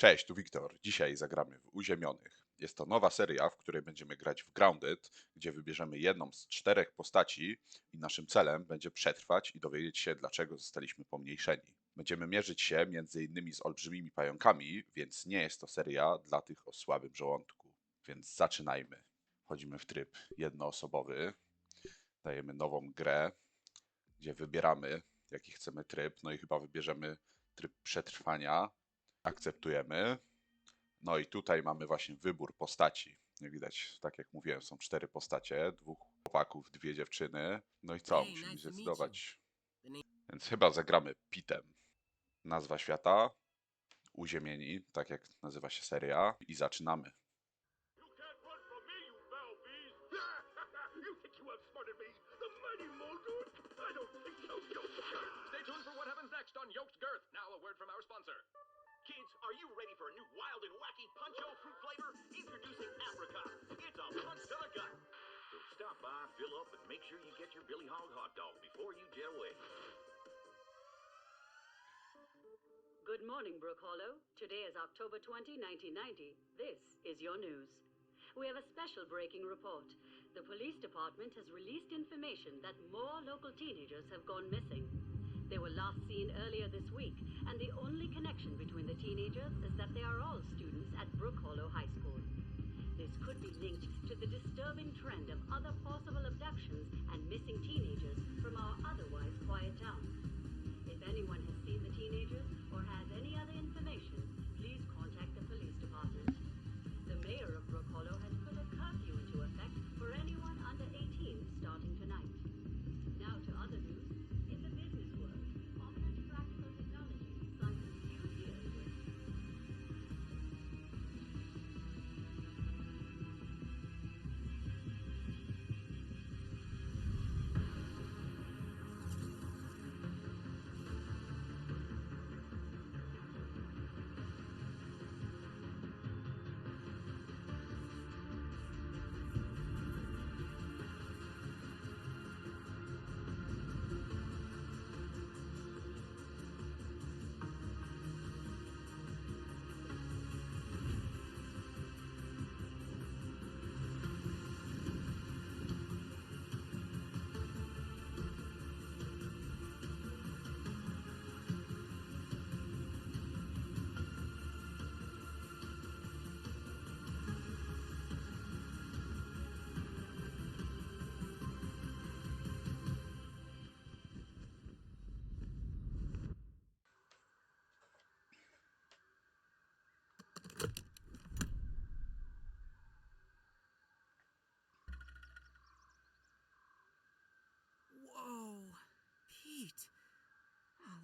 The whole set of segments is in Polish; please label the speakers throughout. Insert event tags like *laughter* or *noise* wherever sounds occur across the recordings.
Speaker 1: Cześć, tu Wiktor. Dzisiaj zagramy w Uziemionych. Jest to nowa seria, w której będziemy grać w Grounded, gdzie wybierzemy jedną z czterech postaci i naszym celem będzie przetrwać i dowiedzieć się, dlaczego zostaliśmy pomniejszeni. Będziemy mierzyć się innymi z olbrzymimi pająkami, więc nie jest to seria dla tych o słabym żołądku. Więc zaczynajmy. Wchodzimy w tryb jednoosobowy. Dajemy nową grę, gdzie wybieramy jaki chcemy tryb. No i chyba wybierzemy tryb przetrwania. Akceptujemy. No i tutaj mamy właśnie wybór postaci. Jak widać, tak jak mówiłem, są cztery postacie, dwóch chłopaków, dwie dziewczyny. No i co? Musimy zdecydować. Więc chyba zagramy Pitem. Nazwa świata, Uziemieni, tak jak nazywa się seria. I zaczynamy. *laughs*
Speaker 2: Stay tuned for what happens next on Yoked Girth. Now a word from our sponsor. Kids, are you ready for a new wild and wacky puncho fruit flavor? Introducing Apricot. It's a punch to the gut. So stop by, fill up, and make sure you get your Billy Hog hot dog before you jet away.
Speaker 3: Good morning, Brook Hollow. Today is October 20, 1990. This is your news. We have a special breaking report. The police department has released information that more local teenagers have gone missing. They were last seen earlier this week, and the only connection between the teenagers is that they are all students at Brook Hollow High School. This could be linked to the disturbing trend of other possible abductions and missing teenagers from our otherwise quiet town. If anyone has seen the teenagers or has any other information,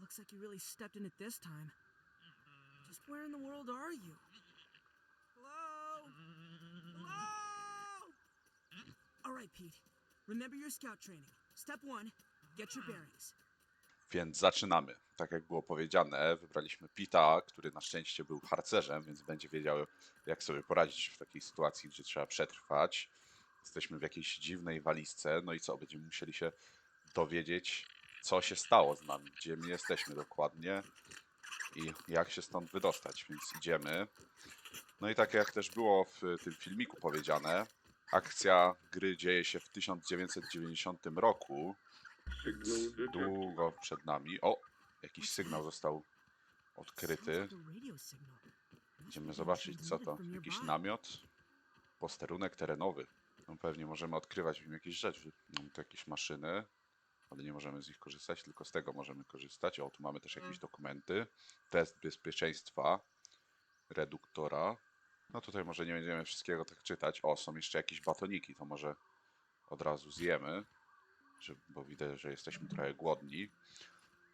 Speaker 4: looks like you really stepped in it this time. Just where in the world are you? Hello? Hello? All right, Pete. Remember your scout training. Step one, get your bearings.
Speaker 1: Więc zaczynamy. Tak jak było powiedziane, wybraliśmy Pita, który na szczęście był harcerzem, więc będzie wiedział, jak sobie poradzić w takiej sytuacji, gdzie trzeba przetrwać. Jesteśmy w jakiejś dziwnej walizce, no i co? Będziemy musieli się dowiedzieć, co się stało z nami, gdzie my jesteśmy dokładnie i jak się stąd wydostać, więc idziemy. No i tak jak też było w tym filmiku powiedziane, akcja gry dzieje się w 1990 roku, długo przed nami. O, jakiś sygnał został odkryty. Idziemy zobaczyć, co to. Jakiś namiot, posterunek terenowy. No pewnie możemy odkrywać w nim jakieś rzeczy. Mamy tu jakieś maszyny, ale nie możemy z nich korzystać, tylko z tego możemy korzystać. O, tu mamy też jakieś dokumenty. Test bezpieczeństwa reduktora. No tutaj może nie będziemy wszystkiego tak czytać. O, są jeszcze jakieś batoniki, to może od razu zjemy, bo widzę, że jesteśmy trochę głodni.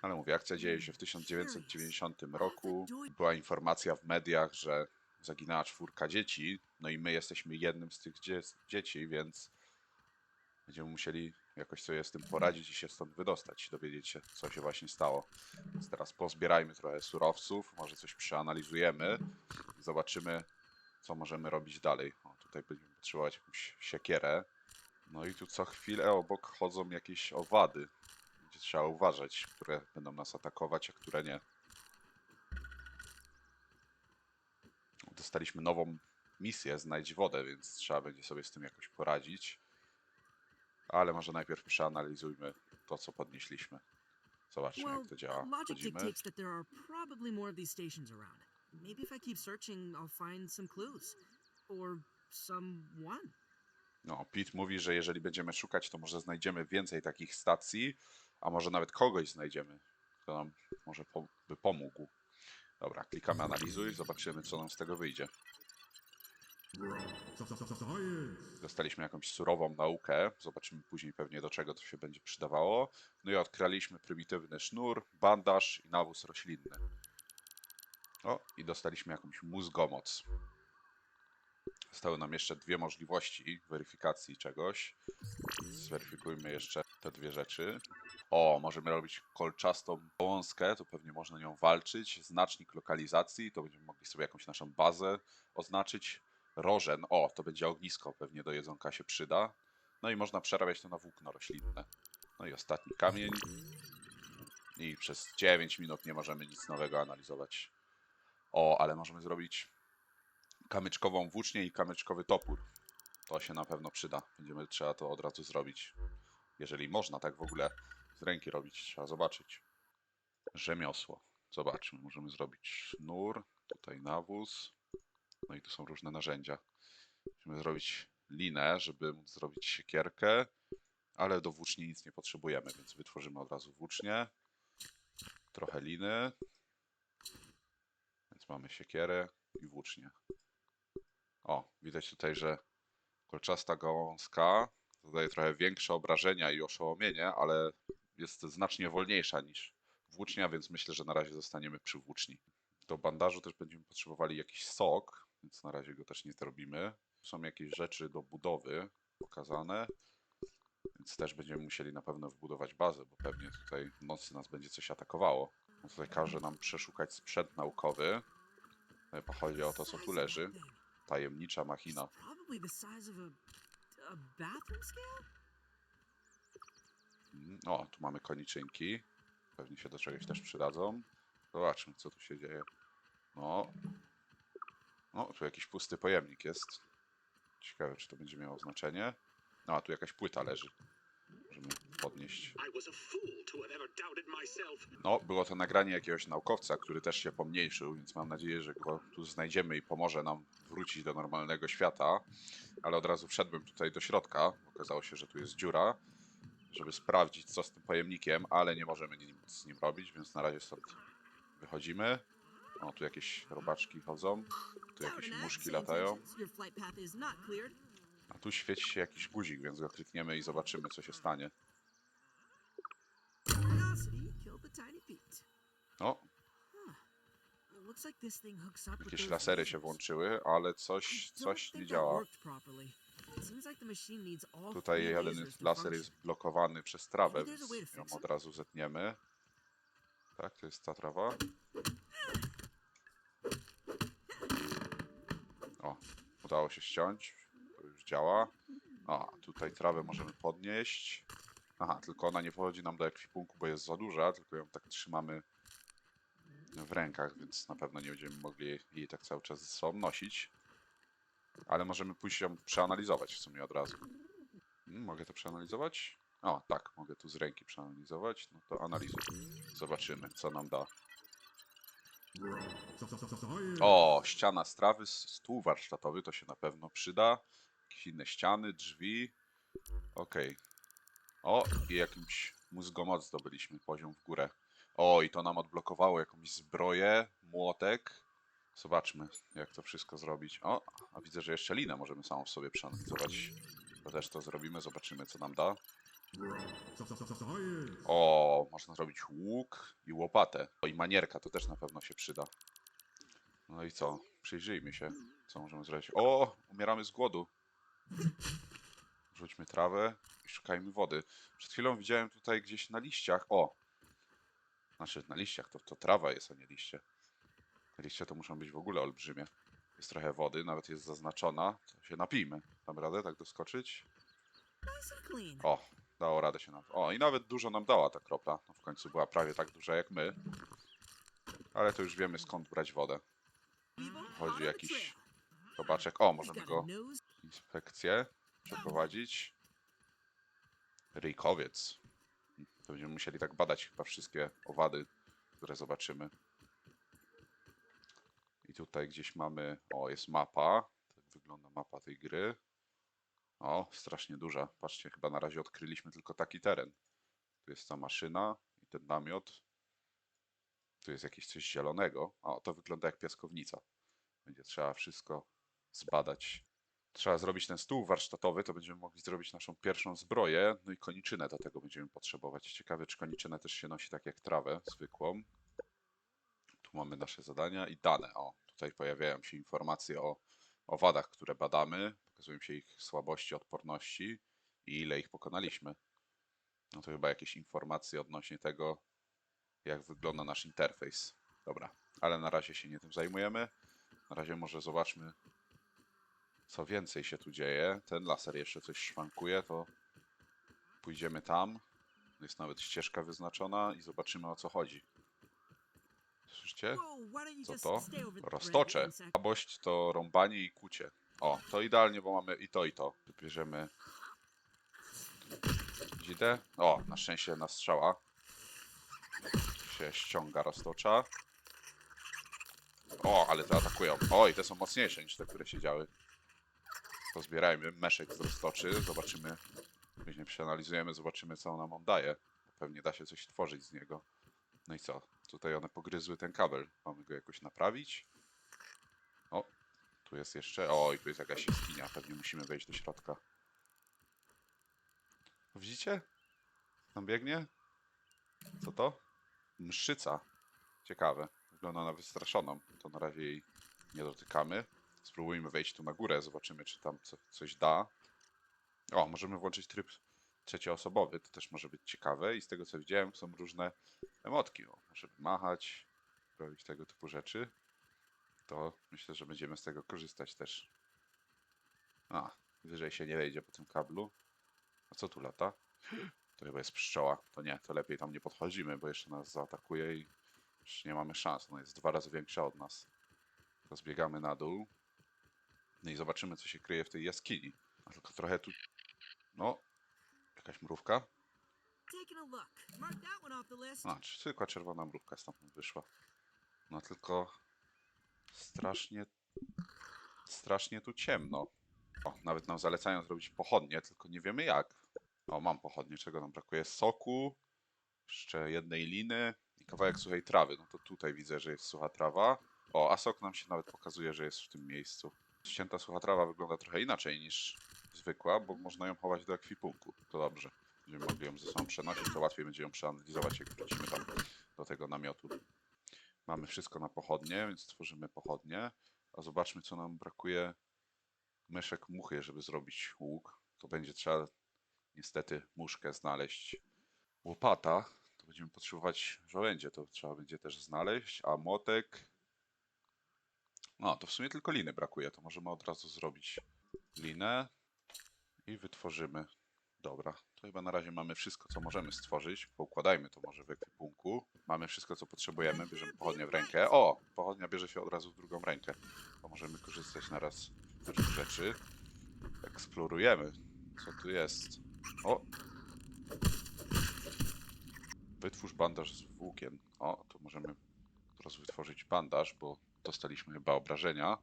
Speaker 1: Ale mówię, akcja dzieje się w 1990 roku. Była informacja w mediach, że zaginęła czwórka dzieci, no i my jesteśmy jednym z tych dzie dzieci, więc będziemy musieli jakoś sobie z tym poradzić i się stąd wydostać, dowiedzieć się, co się właśnie stało. Więc teraz pozbierajmy trochę surowców, może coś przeanalizujemy zobaczymy, co możemy robić dalej. O, tutaj będziemy potrzebować jakąś siekierę. No i tu co chwilę obok chodzą jakieś owady, gdzie trzeba uważać, które będą nas atakować, a które nie. dostaliśmy nową misję, znajdź wodę, więc trzeba będzie sobie z tym jakoś poradzić. Ale może najpierw przeanalizujmy to, co podnieśliśmy. Zobaczmy, jak to działa.
Speaker 4: logic dictates that there are probably more of these stations around. Maybe if I keep searching, I'll find some clues. Or someone.
Speaker 1: No, Pete mówi, że jeżeli będziemy szukać, to może znajdziemy więcej takich stacji, a może nawet kogoś znajdziemy, kto nam może po by pomógł. Dobra, klikamy analizuj, zobaczymy, co nam z tego wyjdzie. Dostaliśmy jakąś surową naukę, zobaczymy później pewnie do czego to się będzie przydawało. No i odkryliśmy prymitywny sznur, bandaż i nawóz roślinny. O, i dostaliśmy jakąś mózgomoc. Zostały nam jeszcze dwie możliwości weryfikacji czegoś. Zweryfikujmy jeszcze te dwie rzeczy. O, możemy robić kolczastą gałązkę, to pewnie można nią walczyć. Znacznik lokalizacji, to będziemy mogli sobie jakąś naszą bazę oznaczyć. Rożen, o, to będzie ognisko, pewnie do jedzonka się przyda. No i można przerabiać to na włókno roślinne. No i ostatni kamień. I przez 9 minut nie możemy nic nowego analizować. O, ale możemy zrobić kamyczkową włócznię i kamyczkowy topór. To się na pewno przyda. Będziemy trzeba to od razu zrobić. Jeżeli można tak w ogóle z ręki robić, trzeba zobaczyć. Rzemiosło. Zobaczmy, możemy zrobić sznur, tutaj nawóz. No i tu są różne narzędzia. Musimy zrobić linę, żeby móc zrobić siekierkę, ale do włóczni nic nie potrzebujemy, więc wytworzymy od razu włócznię. Trochę liny. Więc mamy siekierę i włócznię. O, widać tutaj, że kolczasta gałązka zadaje trochę większe obrażenia i oszołomienie, ale jest znacznie wolniejsza niż włócznia, więc myślę, że na razie zostaniemy przy włóczni. Do bandażu też będziemy potrzebowali jakiś sok, więc na razie go też nie zrobimy. Są jakieś rzeczy do budowy pokazane, więc też będziemy musieli na pewno wbudować bazę, bo pewnie tutaj w nocy nas będzie coś atakowało. No Tutaj każe nam przeszukać sprzęt naukowy. Chyba chodzi o to, co tu leży. Tajemnicza machina. Mm, O, tu mamy koniczynki. Pewnie się do czegoś też przydadzą. Zobaczmy, co tu się dzieje. No. No, tu jakiś pusty pojemnik jest. Ciekawe, czy to będzie miało znaczenie. No, a tu jakaś płyta leży. Możemy podnieść. No, było to nagranie jakiegoś naukowca, który też się pomniejszył, więc mam nadzieję, że go tu znajdziemy i pomoże nam wrócić do normalnego świata. Ale od razu wszedłem tutaj do środka. Okazało się, że tu jest dziura, żeby sprawdzić, co z tym pojemnikiem, ale nie możemy nic z nim robić, więc na razie stąd wychodzimy. O, tu jakieś robaczki chodzą, tu jakieś muszki latają, a tu świeci się jakiś guzik, więc go klikniemy i zobaczymy, co się stanie. O, jakieś lasery się włączyły, ale coś, coś nie działa. Tutaj jeden laser jest blokowany przez trawę, więc ją od razu zetniemy. Tak, to jest ta trawa. O, udało się ściąć. To już działa. A, tutaj trawę możemy podnieść. Aha, tylko ona nie wchodzi nam do ekwipunku, bo jest za duża, tylko ją tak trzymamy w rękach, więc na pewno nie będziemy mogli jej tak cały czas ze sobą nosić. Ale możemy pójść ją przeanalizować w sumie od razu. Mm, Mogę to przeanalizować? O, tak, mogę tu z ręki przeanalizować. No to analizuj. Zobaczymy, co nam da. O, ściana strawy, stół warsztatowy, to się na pewno przyda. Jakieś inne ściany, drzwi. Okej. O, i jakimś mózgomoc zdobyliśmy, poziom w górę. O, i to nam odblokowało jakąś zbroję, młotek. Zobaczmy, jak to wszystko zrobić. O, a widzę, że jeszcze linę możemy samą w sobie przeanalizować. To też to zrobimy, zobaczymy, co nam da. O, można zrobić łuk i łopatę. O, i manierka, to też na pewno się przyda. No i co? Przyjrzyjmy się, co możemy zrobić. O, umieramy z głodu. Rzućmy trawę i szukajmy wody. Przed chwilą widziałem tutaj gdzieś na liściach. O! Znaczy, na liściach to, to trawa jest, a nie liście. Liście to muszą być w ogóle olbrzymie. Jest trochę wody, nawet jest zaznaczona. To się napijmy. Dam radę tak doskoczyć? O, dało radę się nam. O, i nawet dużo nam dała ta kropla. No, w końcu była prawie tak duża jak my. Ale to już wiemy skąd brać wodę. Chodzi jakiś. Robaczek. O, możemy go inspekcję przeprowadzić. Ryjkowiec. Będziemy musieli tak badać chyba wszystkie owady, które zobaczymy. I tutaj gdzieś mamy, o jest mapa. Tak wygląda mapa tej gry. O, strasznie duża. Patrzcie, chyba na razie odkryliśmy tylko taki teren. Tu jest ta maszyna i ten namiot. Tu jest jakieś coś zielonego. O, to wygląda jak piaskownica. Będzie trzeba wszystko zbadać. Trzeba zrobić ten stół warsztatowy, to będziemy mogli zrobić naszą pierwszą zbroję, no i koniczynę do tego będziemy potrzebować. Ciekawe, czy koniczynę też się nosi tak jak trawę zwykłą. Tu mamy nasze zadania i dane. O, tutaj pojawiają się informacje o owadach, które badamy. Pokazują się ich słabości, odporności i ile ich pokonaliśmy. No to chyba jakieś informacje odnośnie tego, jak wygląda nasz interfejs. Dobra, ale na razie się nie tym zajmujemy. Na razie może zobaczmy, co więcej się tu dzieje. Ten laser jeszcze coś szwankuje, to pójdziemy tam. Jest nawet ścieżka wyznaczona i zobaczymy o co chodzi. Słyszycie? Co to? Roztocze. Słabość to rąbanie i kucie. O, to idealnie, bo mamy i to, i to. Wybierzemy. Widzę? O, na szczęście na strzała. Się ściąga roztocza. O, ale te atakują. O, i te są mocniejsze niż te, które się działy. Pozbierajmy meszek z roztoczy, zobaczymy. Później przeanalizujemy, zobaczymy co ona nam daje. Pewnie da się coś tworzyć z niego. No i co? Tutaj one pogryzły ten kabel. Mamy go jakoś naprawić. Tu jest jeszcze. O, i tu jest jakaś jaskinia. Pewnie musimy wejść do środka. Widzicie? Tam biegnie? Co to? Mszyca. Ciekawe. Wygląda na wystraszoną. To na razie jej nie dotykamy. Spróbujmy wejść tu na górę, zobaczymy, czy tam co, coś da. O, możemy włączyć tryb trzecioosobowy, to też może być ciekawe. I z tego co widziałem, są różne emotki. O, możemy machać, robić tego typu rzeczy. To myślę, że będziemy z tego korzystać też. A, wyżej się nie wejdzie po tym kablu. A co tu lata? To chyba jest pszczoła. To nie, to lepiej tam nie podchodzimy, bo jeszcze nas zaatakuje i już nie mamy szans. Ona jest dwa razy większa od nas. To zbiegamy na dół. No i zobaczymy, co się kryje w tej jaskini. A tylko trochę tu... No, jakaś mrówka.
Speaker 4: A
Speaker 1: zwykła czerwona mrówka stamtąd wyszła. No tylko strasznie, strasznie tu ciemno. O, nawet nam zalecają zrobić pochodnie, tylko nie wiemy jak. O, mam pochodnie, czego nam brakuje? Soku, jeszcze jednej liny i kawałek suchej trawy. No to tutaj widzę, że jest sucha trawa. O, a sok nam się nawet pokazuje, że jest w tym miejscu. Ścięta sucha trawa wygląda trochę inaczej niż zwykła, bo można ją chować do ekwipunku. To dobrze. Będziemy mogli ją ze sobą przenosić, to łatwiej będzie ją przeanalizować, jak wrócimy tam do tego namiotu. Mamy wszystko na pochodnie, więc tworzymy pochodnie. A zobaczmy, co nam brakuje myszek muchy, żeby zrobić łuk. To będzie trzeba niestety muszkę znaleźć. Łopata, to będziemy potrzebować żołędzie, to trzeba będzie też znaleźć, a młotek... No, to w sumie tylko liny brakuje, to możemy od razu zrobić linę i wytworzymy Dobra, to chyba na razie mamy wszystko, co możemy stworzyć. Poukładajmy to może w ekwipunku. Mamy wszystko, co potrzebujemy. Bierzemy pochodnię w rękę. O! Pochodnia bierze się od razu w drugą rękę. Możemy korzystać naraz z różnych rzeczy. Eksplorujemy, co tu jest. O! Wytwórz bandaż z włókien. O, to możemy od razu wytworzyć bandaż, bo dostaliśmy chyba obrażenia.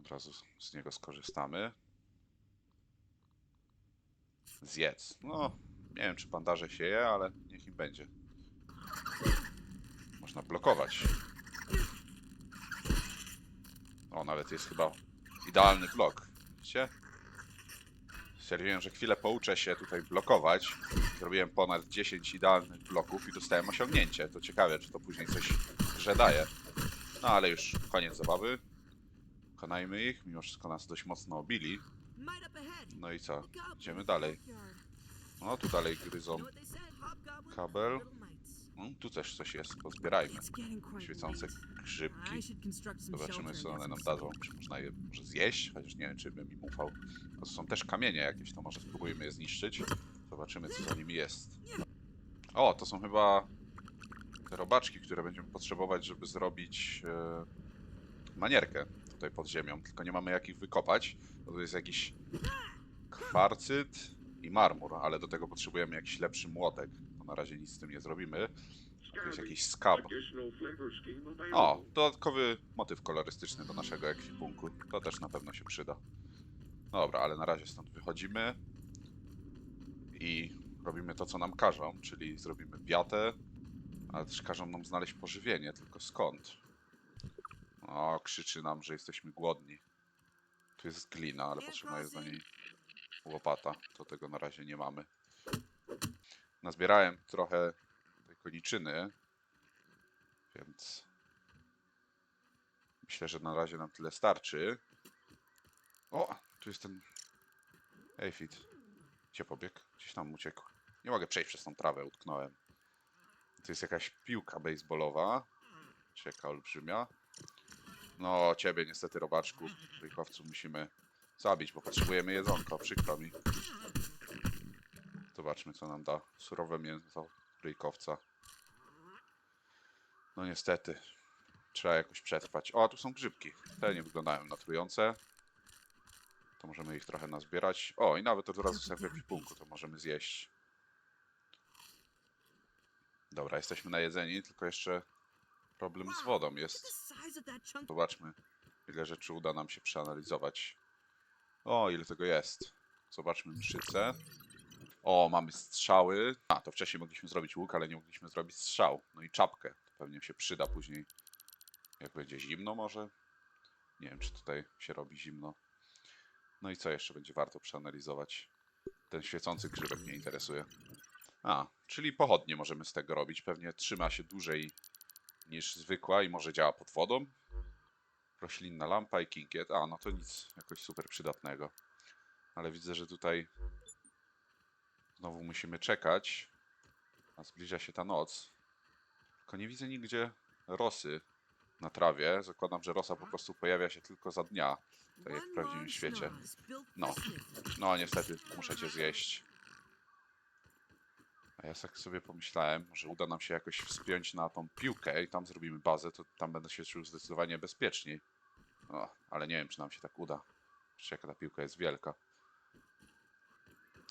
Speaker 1: Od razu z niego skorzystamy zjedz. No, nie wiem, czy bandaże się je, ale niech im będzie. Można blokować. O, nawet jest chyba idealny blok. Widzicie? Stwierdziłem, że chwilę pouczę się tutaj blokować. Zrobiłem ponad 10 idealnych bloków i dostałem osiągnięcie. To ciekawe, czy to później coś grze daje. No, ale już koniec zabawy. Pokonajmy ich, mimo wszystko nas dość mocno obili. No i co? Idziemy dalej. No, tu dalej gryzą. Kabel. Mm, tu też coś jest, pozbierajmy. Świecące grzybki. Zobaczymy, co one nam dadzą. Czy można je może zjeść? Chociaż nie wiem, czy bym im ufał. To są też kamienie jakieś, to może spróbujmy je zniszczyć. Zobaczymy, co za nimi jest. O, to są chyba te robaczki, które będziemy potrzebować, żeby zrobić e, manierkę. Tutaj pod ziemią, tylko nie mamy jak ich wykopać, bo to jest jakiś kwarcyt i marmur, ale do tego potrzebujemy jakiś lepszy młotek. To na razie nic z tym nie zrobimy. To jest jakiś skab. O, dodatkowy motyw kolorystyczny do naszego ekwipunku. To też na pewno się przyda. Dobra, ale na razie stąd wychodzimy i robimy to, co nam każą, czyli zrobimy biatę, ale też każą nam znaleźć pożywienie, tylko skąd? O, krzyczy nam, że jesteśmy głodni. Tu jest glina, ale potrzebna jest do niej łopata. To tego na razie nie mamy. Nazbierałem trochę tej koniczyny, więc myślę, że na razie nam tyle starczy. O, tu jest ten Aphid. Gdzie pobiegł? Gdzieś tam uciekł. Nie mogę przejść przez tą trawę, utknąłem. To jest jakaś piłka baseballowa. Cieka olbrzymia. No, ciebie niestety, robaczku, ryjkowcu, musimy zabić, bo potrzebujemy jedzonko, przykro mi. Zobaczmy, co nam da surowe mięso ryjkowca. No niestety, trzeba jakoś przetrwać. O, tu są grzybki. Te nie wyglądają na trujące. To możemy ich trochę nazbierać. O, i nawet od razu sobie w to możemy zjeść. Dobra, jesteśmy najedzeni, tylko jeszcze problem z wodą jest. Zobaczmy, ile rzeczy uda nam się przeanalizować. O, ile tego jest. Zobaczmy mszycę. O, mamy strzały. A, to wcześniej mogliśmy zrobić łuk, ale nie mogliśmy zrobić strzał. No i czapkę. To pewnie się przyda później. Jak będzie zimno może? Nie wiem, czy tutaj się robi zimno. No i co jeszcze będzie warto przeanalizować? Ten świecący grzybek mnie interesuje. A, czyli pochodnie możemy z tego robić. Pewnie trzyma się dłużej niż zwykła i może działa pod wodą. Roślinna lampa i kinkiet. A, no to nic jakoś super przydatnego. Ale widzę, że tutaj znowu musimy czekać. A zbliża się ta noc. Tylko nie widzę nigdzie rosy na trawie. Zakładam, że rosa po prostu pojawia się tylko za dnia. Tak jak w prawdziwym świecie. No. No, niestety, muszę cię zjeść. A ja tak sobie pomyślałem, że uda nam się jakoś wspiąć na tą piłkę i tam zrobimy bazę, to tam będę się czuł zdecydowanie bezpieczniej. O, ale nie wiem, czy nam się tak uda. Patrzcie, jaka ta piłka jest wielka.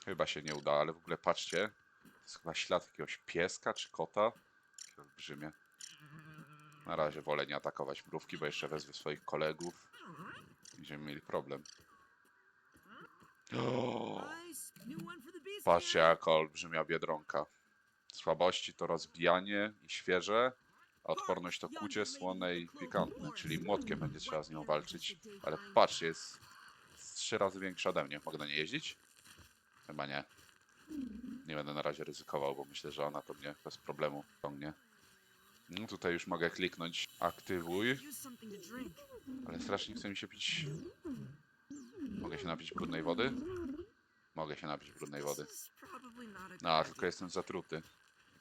Speaker 1: Chyba się nie uda, ale w ogóle patrzcie. To jest chyba ślad jakiegoś pieska czy kota. Olbrzymie. Na razie wolę nie atakować mrówki, bo jeszcze wezwę swoich kolegów. Będziemy mieli problem. O! Patrzcie, jaka olbrzymia biedronka. Słabości to rozbijanie i świeże, a odporność to kucie, słone i pikantne, czyli młotkiem będzie trzeba z nią walczyć. Ale patrzcie, jest z trzy razy większa ode mnie. Mogę na nie jeździć? Chyba nie. Nie będę na razie ryzykował, bo myślę, że ona to mnie bez problemu ciągnie. No tutaj już mogę kliknąć aktywuj, ale strasznie chce mi się pić... Mogę się napić brudnej wody? Mogę się napić brudnej wody. No, tylko jestem zatruty.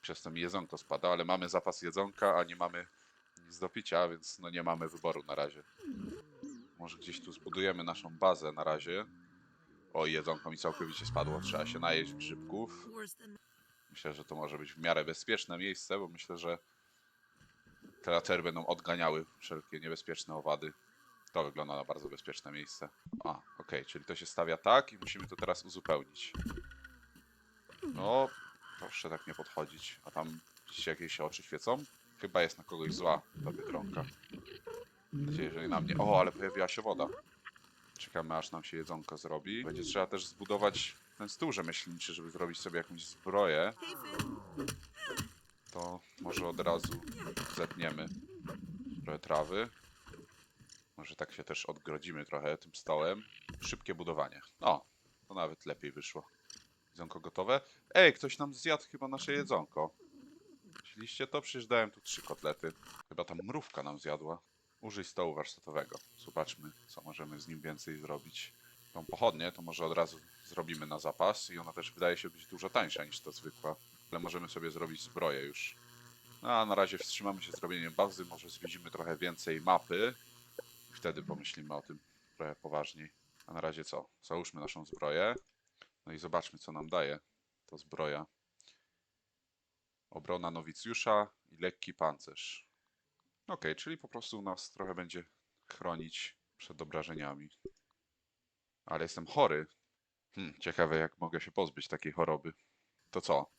Speaker 1: Przez to mi jedzonko spada, ale mamy zapas jedzonka, a nie mamy nic do picia, więc no nie mamy wyboru na razie. Może gdzieś tu zbudujemy naszą bazę na razie. O, jedzonko mi całkowicie spadło. Trzeba się najeść grzybków. Myślę, że to może być w miarę bezpieczne miejsce, bo myślę, że te latery będą odganiały wszelkie niebezpieczne owady. To wygląda na bardzo bezpieczne miejsce. A, okej, czyli to się stawia tak i musimy to teraz uzupełnić. No, proszę tak nie podchodzić. A tam widzicie jakieś oczy świecą? Chyba jest na kogoś zła ta biedronka. Mam nadzieję, że nie na mnie. O, ale pojawiła się woda. Czekamy aż nam się jedzonko zrobi. Będzie trzeba też zbudować ten stół rzemieślniczy, żeby zrobić sobie jakąś zbroję. To może od razu zetniemy trochę trawy. Może tak się też odgrodzimy trochę tym stołem. Szybkie budowanie. O, to nawet lepiej wyszło. Jedzonko gotowe. Ej, ktoś nam zjadł chyba nasze jedzonko. Widzieliście to? Przecież dałem tu trzy kotlety. Chyba ta mrówka nam zjadła. Użyj stołu warsztatowego. Zobaczmy, co możemy z nim więcej zrobić. Tą pochodnię to może od razu zrobimy na zapas i ona też wydaje się być dużo tańsza niż ta zwykła. Ale możemy sobie zrobić zbroję już. No, a na razie wstrzymamy się z robieniem bazy, może zwiedzimy trochę więcej mapy. Wtedy pomyślimy o tym trochę poważniej. A na razie co? Załóżmy naszą zbroję. No i zobaczmy, co nam daje to zbroja. Obrona nowicjusza i lekki pancerz. Ok, czyli po prostu nas trochę będzie chronić przed obrażeniami. Ale jestem chory. Hmm, ciekawe, jak mogę się pozbyć takiej choroby. To co?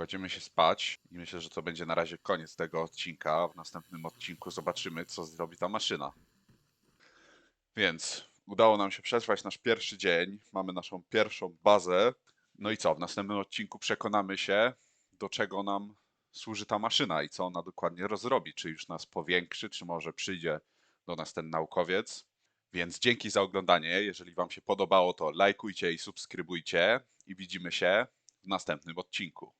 Speaker 1: Kładziemy się spać i myślę, że to będzie na razie koniec tego odcinka. W następnym odcinku zobaczymy, co zrobi ta maszyna. Więc udało nam się przetrwać nasz pierwszy dzień. Mamy naszą pierwszą bazę. No i co? W następnym odcinku przekonamy się, do czego nam służy ta maszyna i co ona dokładnie rozrobi. Czy już nas powiększy, czy może przyjdzie do nas ten naukowiec. Więc dzięki za oglądanie. Jeżeli Wam się podobało, to lajkujcie i subskrybujcie. I widzimy się w następnym odcinku.